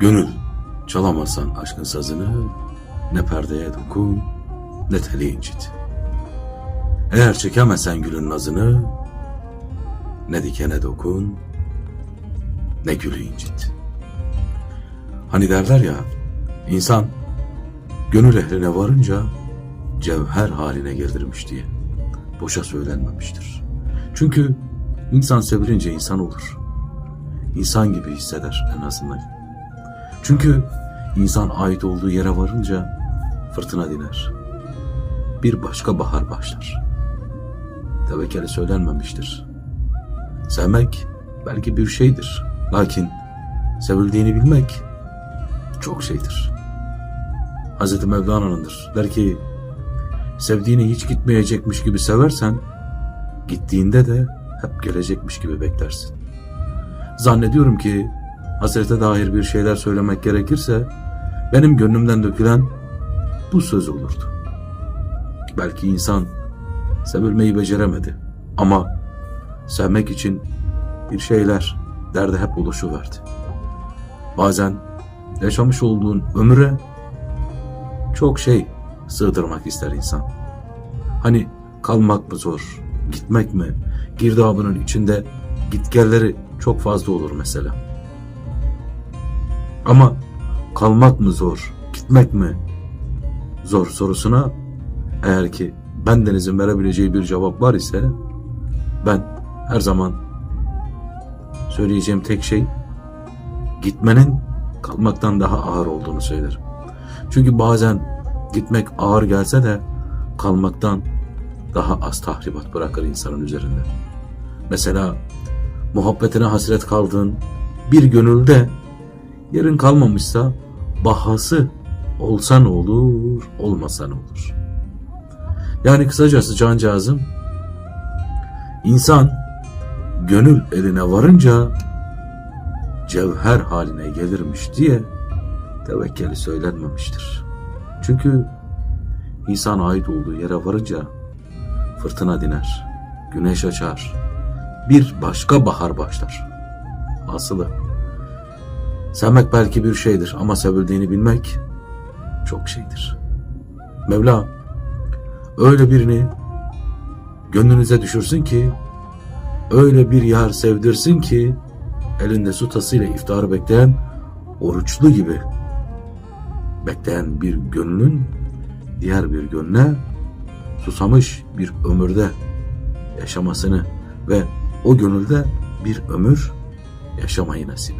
Gönül çalamazsan aşkın sazını ne perdeye dokun ne teli incit. Eğer çekemezsen gülün nazını ne dikene dokun ne gülü incit. Hani derler ya insan gönül ehline varınca cevher haline gelirmiş diye. Boşa söylenmemiştir. Çünkü insan sevilince insan olur. İnsan gibi hisseder en azından. Çünkü insan ait olduğu yere varınca fırtına diner. Bir başka bahar başlar. Tevekkeli söylenmemiştir. Sevmek belki bir şeydir. Lakin sevildiğini bilmek çok şeydir. Hazreti Mevlana'nındır. Der ki sevdiğini hiç gitmeyecekmiş gibi seversen gittiğinde de hep gelecekmiş gibi beklersin. Zannediyorum ki hasrete dair bir şeyler söylemek gerekirse benim gönlümden dökülen bu söz olurdu. Belki insan sevilmeyi beceremedi ama sevmek için bir şeyler derde hep oluşuverdi. Bazen yaşamış olduğun ömüre çok şey sığdırmak ister insan. Hani kalmak mı zor, gitmek mi? Girdabının içinde gitgelleri çok fazla olur mesela. Ama kalmak mı zor, gitmek mi zor sorusuna eğer ki bendenizin verebileceği bir cevap var ise ben her zaman söyleyeceğim tek şey gitmenin kalmaktan daha ağır olduğunu söylerim. Çünkü bazen gitmek ağır gelse de kalmaktan daha az tahribat bırakır insanın üzerinde. Mesela muhabbetine hasret kaldığın bir gönülde yerin kalmamışsa bahası olsa ne olur, olmasa ne olur. Yani kısacası cancağızım insan gönül eline varınca cevher haline gelirmiş diye tevekkeli söylenmemiştir. Çünkü insan ait olduğu yere varınca fırtına diner, güneş açar, bir başka bahar başlar. Asılı. Sevmek belki bir şeydir ama sevildiğini bilmek çok şeydir. Mevla öyle birini gönlünüze düşürsün ki öyle bir yar sevdirsin ki elinde su tasıyla iftarı bekleyen oruçlu gibi bekleyen bir gönlün diğer bir gönle susamış bir ömürde yaşamasını ve o gönülde bir ömür yaşamayı nasip